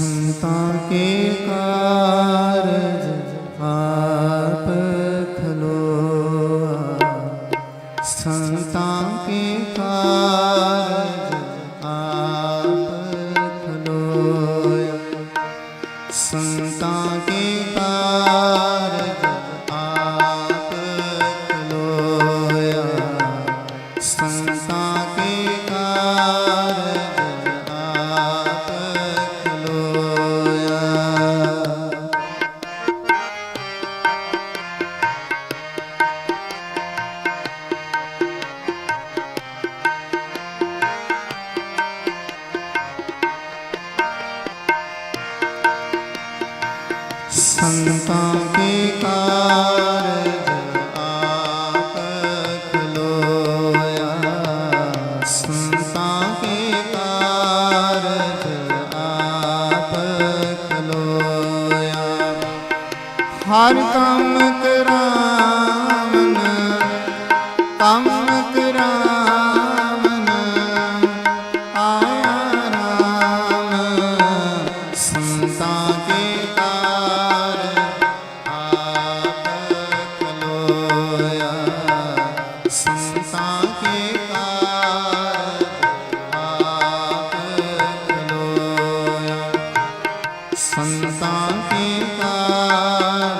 ਸੰਤਾਂ ਕੇ ਕਾ ਹਰ ਕੰਮ ਤਰਾਮਨ ਕੰਮ ਤਰਾਮਨ ਆਇਆ ਰਾਮ ਸੰਤਾਂ ਕੇ ਤਾਰ ਆਪ ਖਲੋਇਆ। ਸੰਤਾਂ ਕੇ ਤਾਰ ਆਪ ਖਲੋਇਆ। ਸੰਤਾਂ ਕੇ ਤਾਰ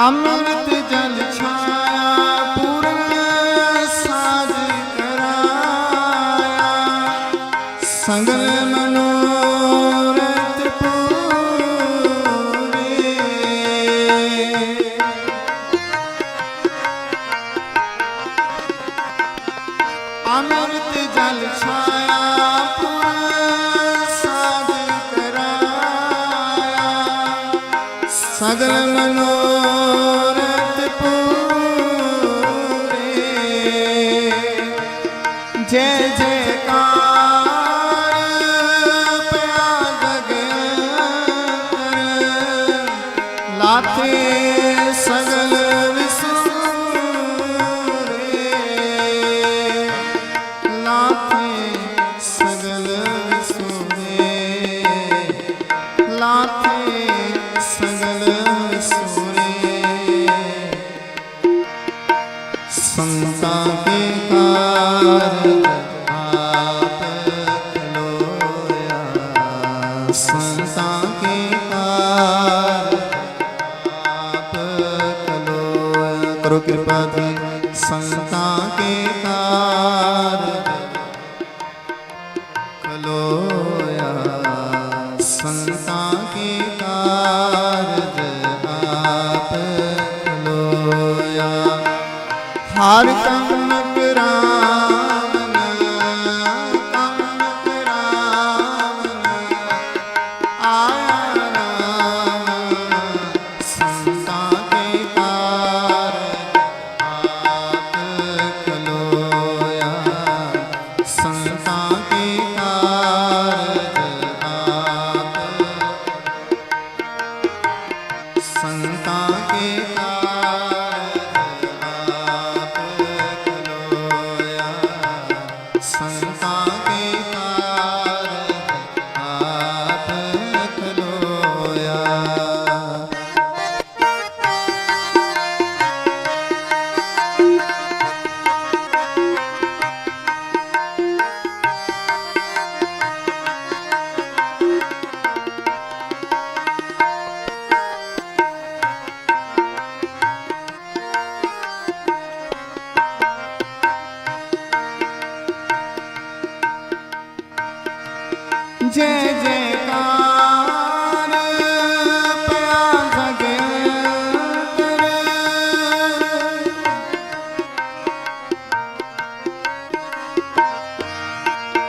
ਅੰਮ੍ਰਿਤ ਜਲ ਛਾਇਆ ਪੂਰਨ ਸਾਜ ਕਰਾਇਆ। ਸੰਗਲ ਮਨੋਰਥ ਪੂਰੇ। ਅੰਮ੍ਰਿਤ ਜਲ ਛਾਇਆ ਨਾ ਕੇ ਸੰਤਾਂ ਕੇ ਕਾਰਜ ਆਪ ਖਲੋਇਆ।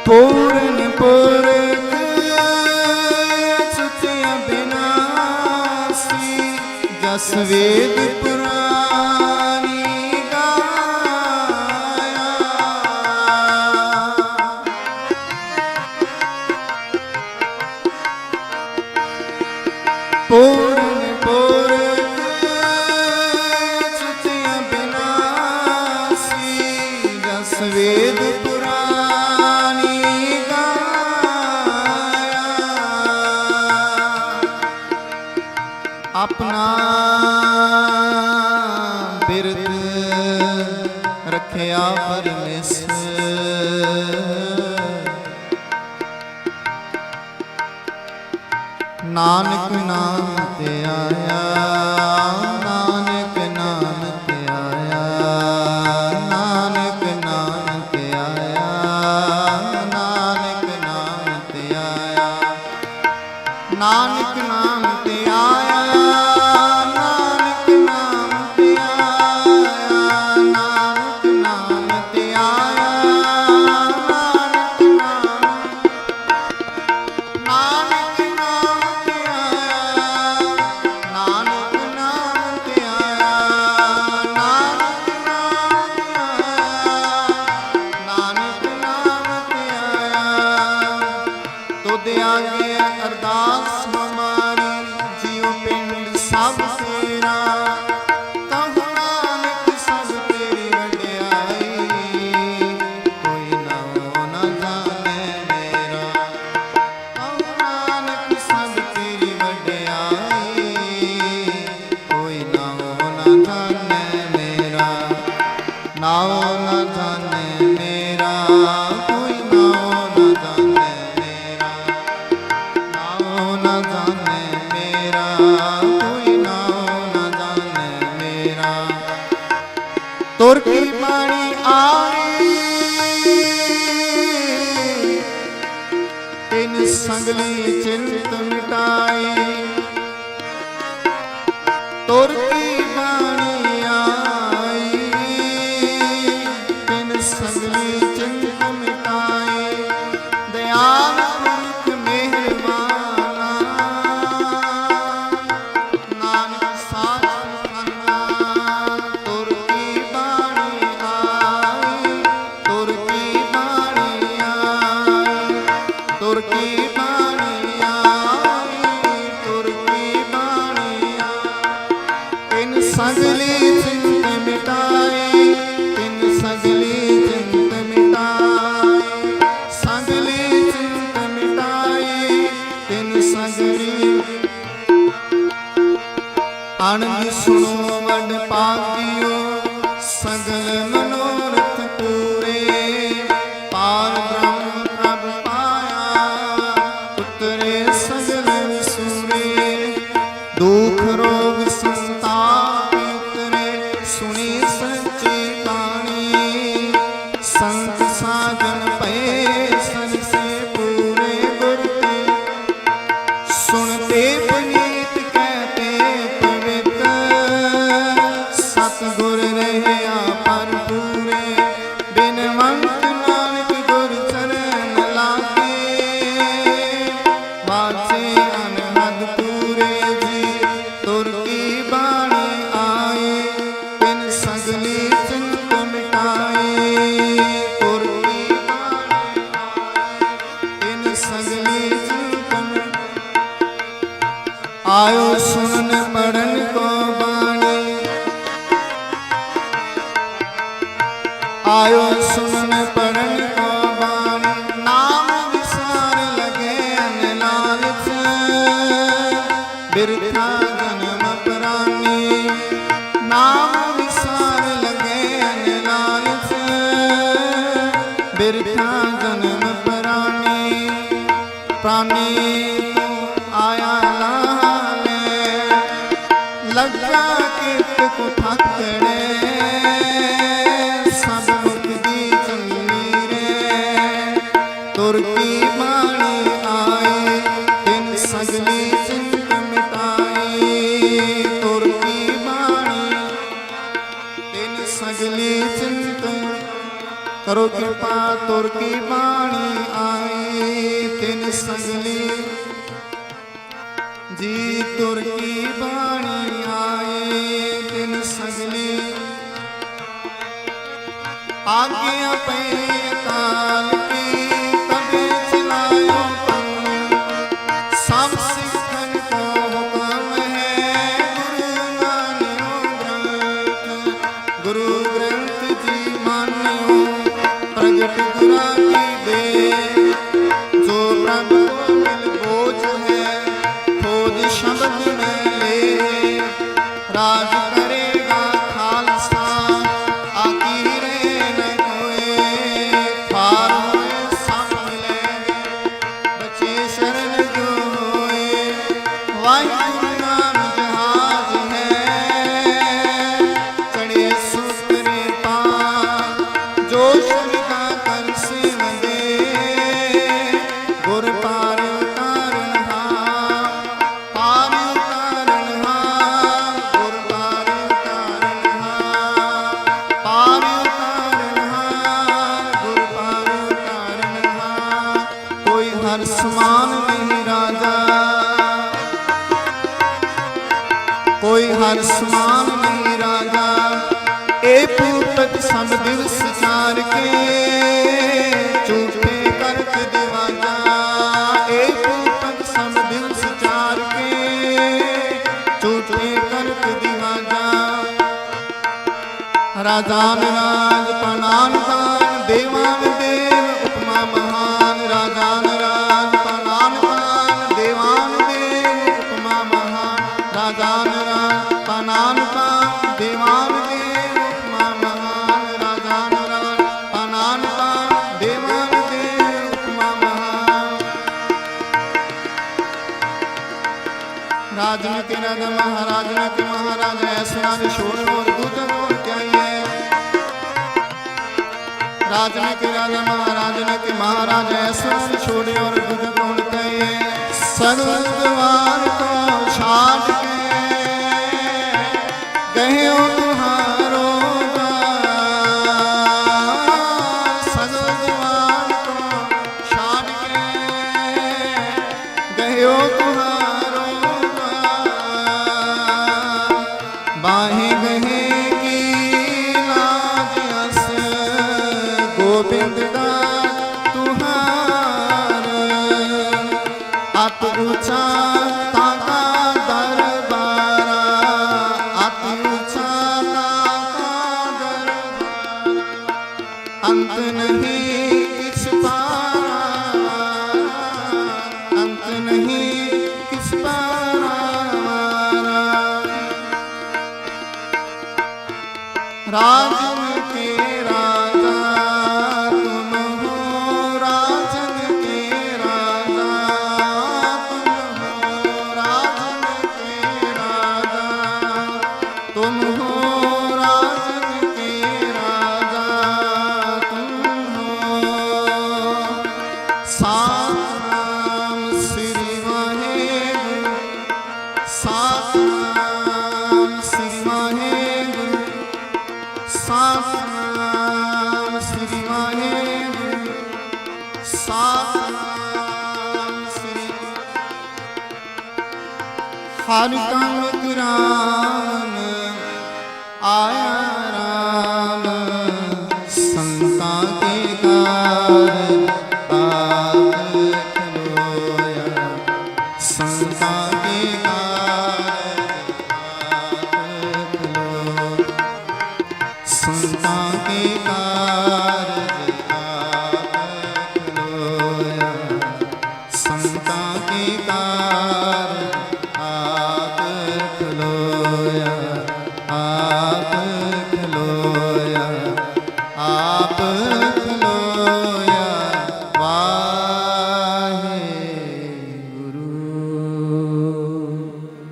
ਪੂਰਨ ਪੁਰਖ ਸੁਤ ਅਬਿਨਾਸੀ ਜਸ ਵੇਦ ਪੁਰਾਨੀ ਪੂਰਨ ਪੁਰਖ ਸੁਤ ਅਬਿਨਾਸੀ ਜਸ ਵੇਦ ਪਰਮੇਸ਼ਰ ਨਾਨਕ ਨਾਮ ਤੇ ਆਇਆ ਨਾਨਕ ਦੇ ਆਗੇ porque ਆਇਓ ਸੁਨਨ ਪੜਨ ਕੋ ਬਾਣੀ। ਆਇਓ ਸੁਨਨ ਪੜਨ ਕੋ ਬਾਣੀ। ਨਾਮ ਵਿਸਾਰ ਲਗੇ ਅਨ ਲਾਲਚ ਬਿਰਥਾ ਜਨਮ ਪ੍ਰਾਨੀ। ਨਾਮ ਵਿਸਾਰ ਲਗੇ ਅਨ ਲਾਲਚ ਬਿਰਥਾ ਜਨਮ ਪ੍ਰਾਨੀ। ਪ੍ਰਾਨੀ ਆਇਆ ਲਾ ਕਰੋ ਕਿਰਪਾ, ਤੁਰ ਕੀ ਬਾਣੀ ਆਈ ਤਿਨ ਸਗਲੀ। ਜੀ ਤੁਰ ਕੀ ਬਾਣੀ ਆਏ ਤਿਨ ਸਗਲੀ। ਆਗਿਆ ਪਈ ਕਾਲ राजा राज प्रणाम दान देवान देव, उपमा महान राजान राज प्रणाम दान देवान देव, उपमा महान राजान राज प्रणाम दान देवान देव, उपमा महान राजान राज प्रणाम दान देवान देव, उपमा महान। राजनीति राजा महाराज महाराज, ऐसा शोर और दूत और क्या ਹੋਰ ਕਿਆਈਏ ਰਾਜਨ ਕੇ ਰਗ ਮਹਾਰਾਜਨ ਕੇ ਮਹਾਰਾਜ ਐਸਾ ਨਿਸ਼ੋਰ ਹੋਰ ਦੂਜਨ ਹੋਰ ਕਿਆਈਏ ਸਰਵਦਵਾਰ ਕੋ ਛਾੜ ਰਾਜਨ ਕੇ ਰਾਜਾ ਤੁਮ ਹੋ ਰਾਜਨ ਕੇ ਰਾਜਾ ਤੁਮ ਹੋ ਰਾਜਨ ਕੇ ਰਾਜਾ ਤੁਮ ਹੋ ਰਾਜਨ ਕੇ ਰਾਜਾ ਤੁਮ ਹੋ ਸਤਨਾਮ ਸ੍ਰੀ ਵਾਹਿਗੁਰੂ ਸਤਨਾਮ ਹਰਿ ਕੰਮ ਕੁਰਾਨ ਆਇਆ ਰਾਮ। ਸੰਤਾਂ ਕੇ ਕਾਰ